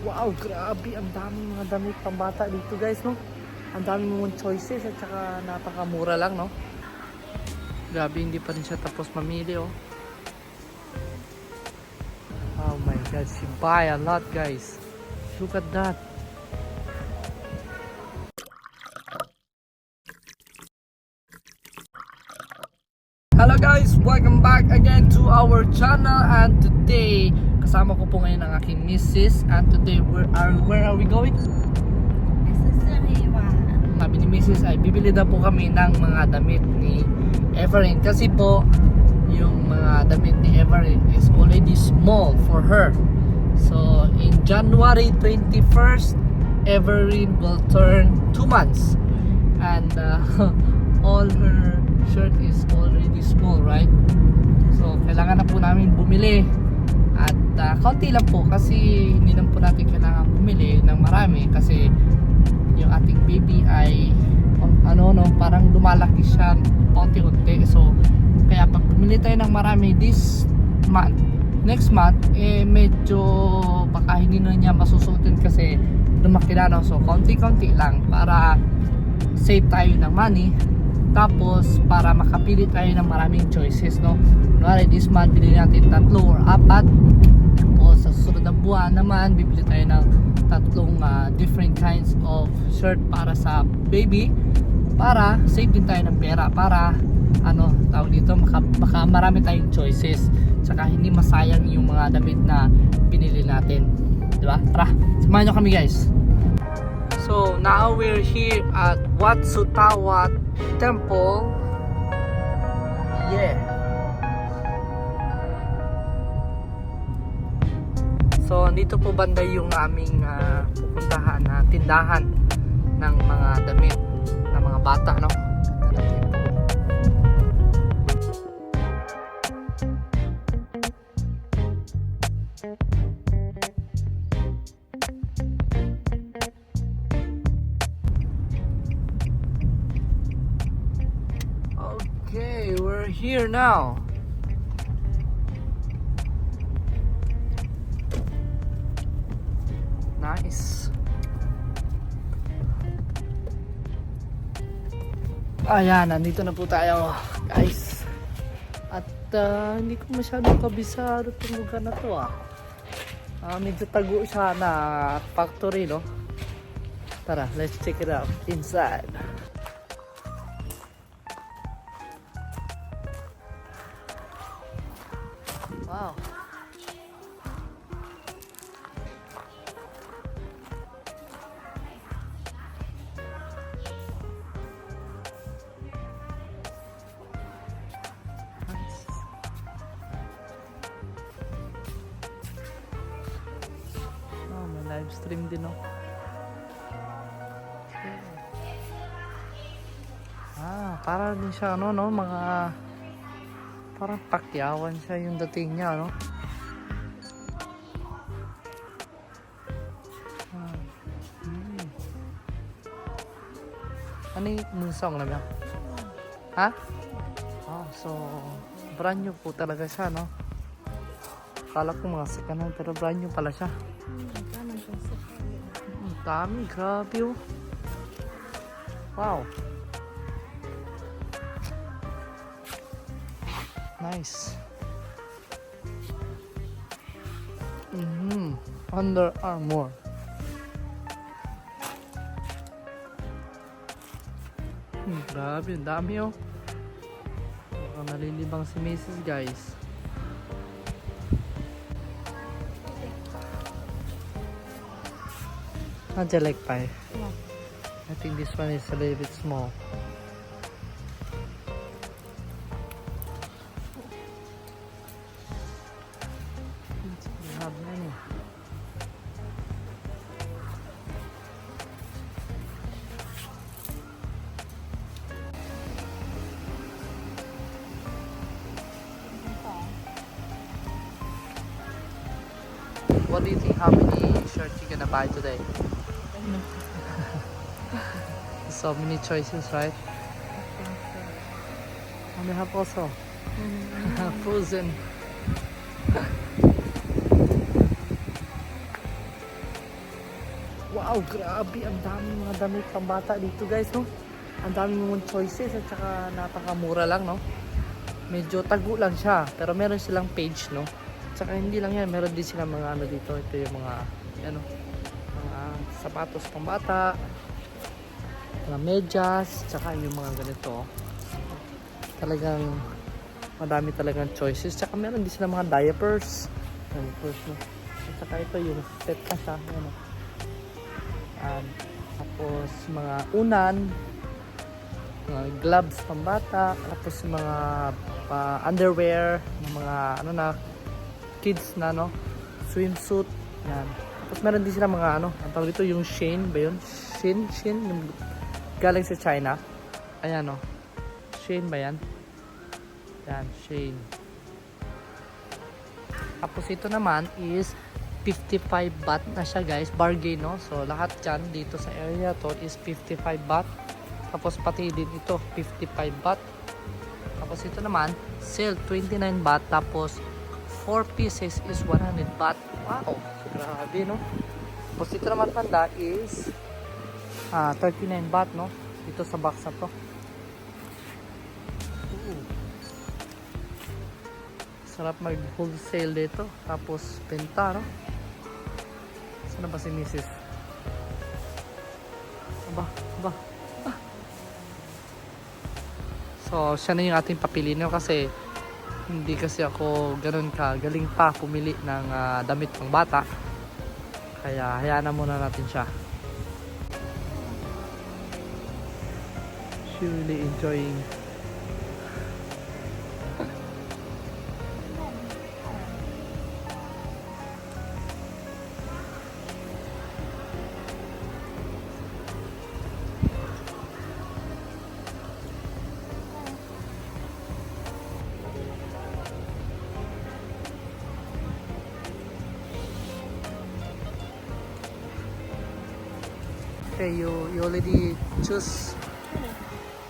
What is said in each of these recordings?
Wow, grabe. Ang daming mga damit pang bata dito guys, no? Ang daming mga choices at saka napakamura lang, no? Grabe, hindi pa rin siya tapos mamili, oh. Oh my God, she buy a lot, guys. Look at that. Guys, welcome back again to our channel and today kasama ko po ngayon ang aking missus and today where are where are we going? Sabi ni Mrs. ay bibili daw po kami ng mga damit ni Everin kasi po yung mga damit ni Everin is already small for her. So in January 21st, Everin will turn 2 months and uh, all her shirt is already small, right? So kailangan na po namin bumili. At uh, kaunti lang po kasi hindi lang po natin kailangan bumili ng marami kasi yung ating baby ay ano no parang lumalaki siya paunti-unti so kaya pag bumili tayo ng marami this month next month eh medyo baka hindi na niya masusutin kasi lumaki na no? So konti-konti lang para save tayo ng money tapos para makapili tayo ng maraming choices no? Kunwari this month bili natin tatlo or apat. O sa susunod na buwan naman bibili tayo ng tatlong ah, different kinds of shirt para sa baby. Para save din tayo ng pera para ano tawag dito maka, baka marami tayong choices. Tsaka hindi masayang yung mga damit na binili natin. Di ba? Tara samahan nyo kami guys. So now we're here at Watsutawa Temple yeah So, dito po banda yung aming ah, pupuntahan na tindahan ng mga damit ng mga bata, no? Now. Nice. Ayan, nandito na po tayo, guys. At ah, hindi ko masyadong kabisado itong lugar na to ah. Ah, medyo tago siya na factory, no? Tara, let's check it out inside. Wow. May live stream din oh. Okay. Ah, para din siya ano no, mga parang pakyawan siya yung dating niya no. Ah, hmm. Ano yung song na ba? Ha? Oh, so brand new po talaga siya, no? Akala ko mga second hand, pero brand new pala siya. Ang dami, grabe oh. Wow. Nice. Mhm. Under Armour. Hmm, grabe, ang dami oh. Baka nalilibang si Mrs. guys. How do you like pie? I think this one is a little bit small. What do you think? How many shirts you gonna buy today? so many choices, right? And we have also frozen. Wow, grabe. Ang dami mga damit pang bata dito guys, no? Ang dami mong choices at saka napakamura lang, no? Medyo tago lang siya. Pero meron silang page, no? Tsaka hindi lang yan. Meron din silang mga ano dito. Ito yung mga, ano, mga sapatos pang bata. Mga medyas. Tsaka yung mga ganito. Talagang madami talagang choices. Tsaka meron din silang mga diapers. Diapers, no? Saka ito yung set na siya. Ano, Um, tapos mga unan, mga gloves pambata, tapos mga pa underwear, mga ano na kids na no, swimsuit, yan. Tapos meron din sila mga ano, ang tawag dito yung Shein ba yun? Shein, Shein, yung galing sa China. Ayan no, Shein ba yan? Yan, Shein. Tapos ito naman is 55 baht na siya guys, bargain no. So lahat dyan dito sa area to is 55 baht. Tapos pati din ito 55 baht. Tapos ito naman sale 29 baht tapos 4 pieces is 100 baht. Wow, grabe no. Tapos ito naman panda is ah, 39 baht no. Dito sa box na to. Sarap mag wholesale dito. Tapos benta no. Saan ba si Mrs. Aba, aba. So, siya na yung ating papili no kasi hindi kasi ako ganun ka galing pa pumili ng ah, damit pang bata. Kaya hayaan na muna natin siya. She really enjoying Okay, you you already choose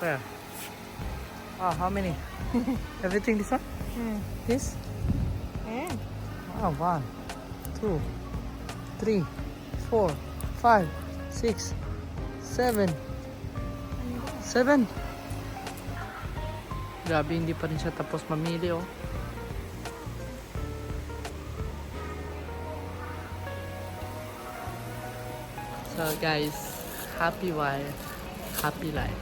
where? Ah, how many? Everything this one? Hmm. This? Eh, Ah, one, two, three, four, five, six, seven. Seven. Grabe, hindi pa rin siya tapos mamili, oh. So, guys, happy wife, happy life.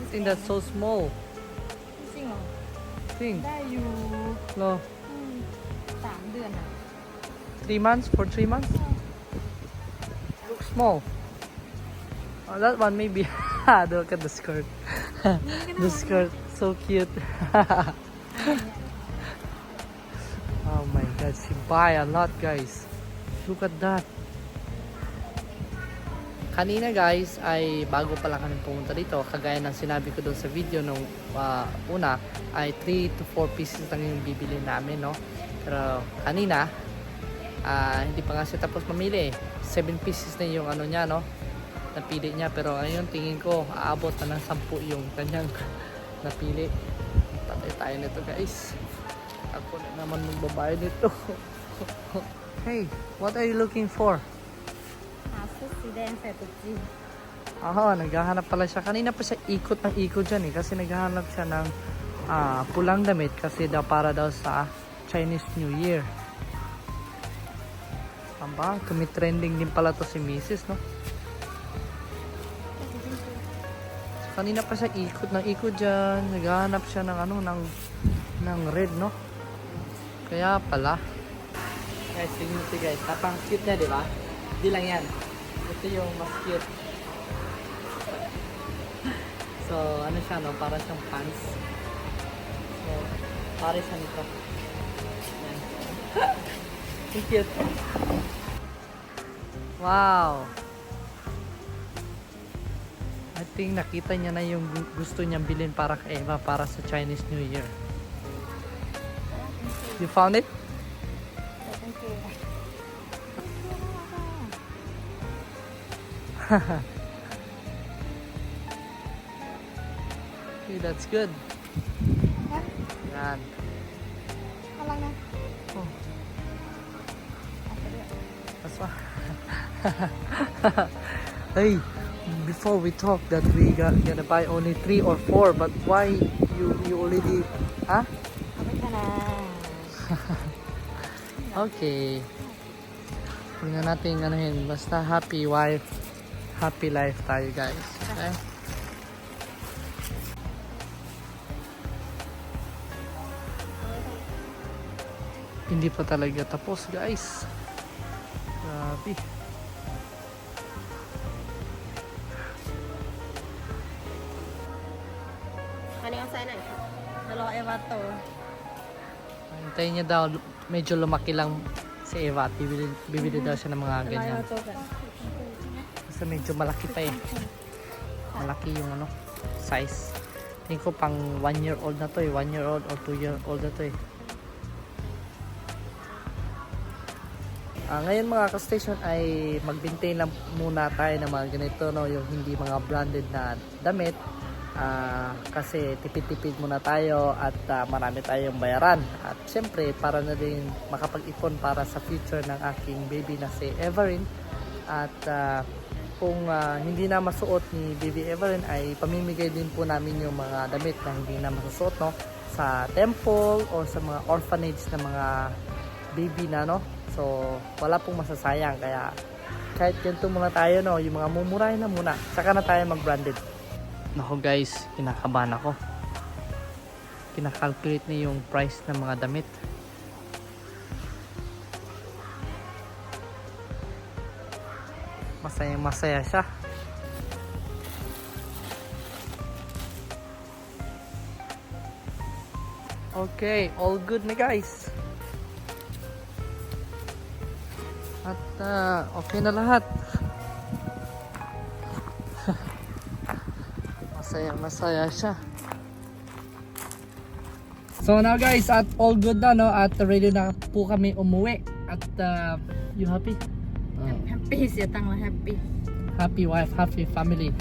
I think that's so small. จริงเหรอ Think, ได้อยู่ no, อืมสามเดือนอ่ะ three months for three months. Looks small. Oh, that one maybe. Look at the skirt. the skirt, so cute. oh my god, she buy a lot, guys. Look at that. Kanina guys ay bago pa lang kami pumunta dito kagaya ng sinabi ko doon sa video nung ah, una ay 3 to 4 pieces lang yung bibili namin no? Pero kanina ah, hindi pa nga siya tapos mamili. 7 pieces na yung ano niya no? Napili niya. Pero ngayon tingin ko aabot na ng 10 yung kanyang napili. Patay tayo nito guys. Ako na naman magbabayad nito Hey, what are you looking for? Oo, naghahanap pala siya. Kanina pa siya ikot ng ikot dyan eh. Kasi naghahanap siya ng uh, pulang damit. Kasi daw para daw sa Chinese New Year. Amba, kumitrending din pala to si Mrs. no? Kanina pa siya ikot ng ikot dyan. Naghahanap siya ng ano, ng, ng red no? Kaya pala. Guys, tingnan nyo guys. Napang cute na, di ba? Hindi lang yan. Ito yung mas cute. So, ano siya, no? Para siyang pants. So, para siya nito. Yan. Cute. Wow! I think nakita niya na yung gu- gusto niyang bilhin para kay Eva para sa Chinese New Year. You found it? okay, that's good. Yan? Yan. Oh. Paswa. hey, before we talk that we got, gonna buy only three or four, but why you you already, huh? okay. Huwag na natin anuhin. Basta happy wife happy life tayo guys. Okay? Hindi pa talaga tapos guys. Grabe. Ano yung sana? Dalawa ewa to. Hintayin niya daw, medyo lumaki lang si Eva at bibili, bibili daw siya ng mga ganyan. Dalawa to kasi medyo malaki pa eh. Malaki yung ano, size. Tingin ko pang 1 year old na to eh. 1 year old or 2 year old na to eh. Ah, ngayon mga ka-station ay magbintay lang muna tayo ng mga ganito no, yung hindi mga branded na damit ah, kasi tipid-tipid muna tayo at ah, marami tayong bayaran at syempre para na rin makapag-ipon para sa future ng aking baby na si Everin at ah, kung ah, hindi na masuot ni Baby Everin ay pamimigay din po namin yung mga damit na hindi na masusuot no sa temple o sa mga orphanage na mga baby na no. So wala pong masasayang kaya kahit ganito muna tayo no, yung mga mumurahin na muna. Saka na tayo mag-branded. Nako guys, kinakabahan ako. Kinakalculate na yung price ng mga damit. Masayang masaya siya. Okay, all good na guys. At ah, okay na lahat. masaya masaya siya. So now guys, at all good na no at ready na po kami umuwi. At ah, you happy? happy si Yatang na happy. Happy wife, happy family.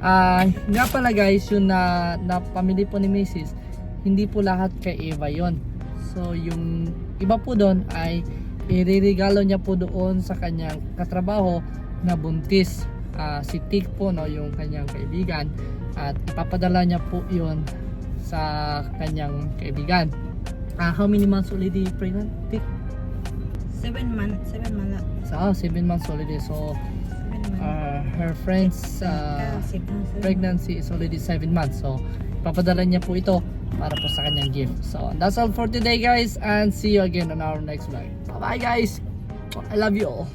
Ah, uh, nga pala guys, yung na, na family po ni Mrs. Hindi po lahat kay Eva yon. So yung iba po doon ay iririgalo niya po doon sa kanyang katrabaho na buntis. Uh, si Tick po no, yung kanyang kaibigan at ipapadala niya po yon sa kanyang kaibigan. Uh, how many months already pregnant, Tick? 7 month 7 month ละ So, ah, 7 months already. So, 7 month uh, her friend's uh, 90 month pregnancy is already 7 months. So, papadala niya po ito para po sa kanyang gift. So, that's all for today guys and see you again on our next vlog. Bye bye guys! I love you all.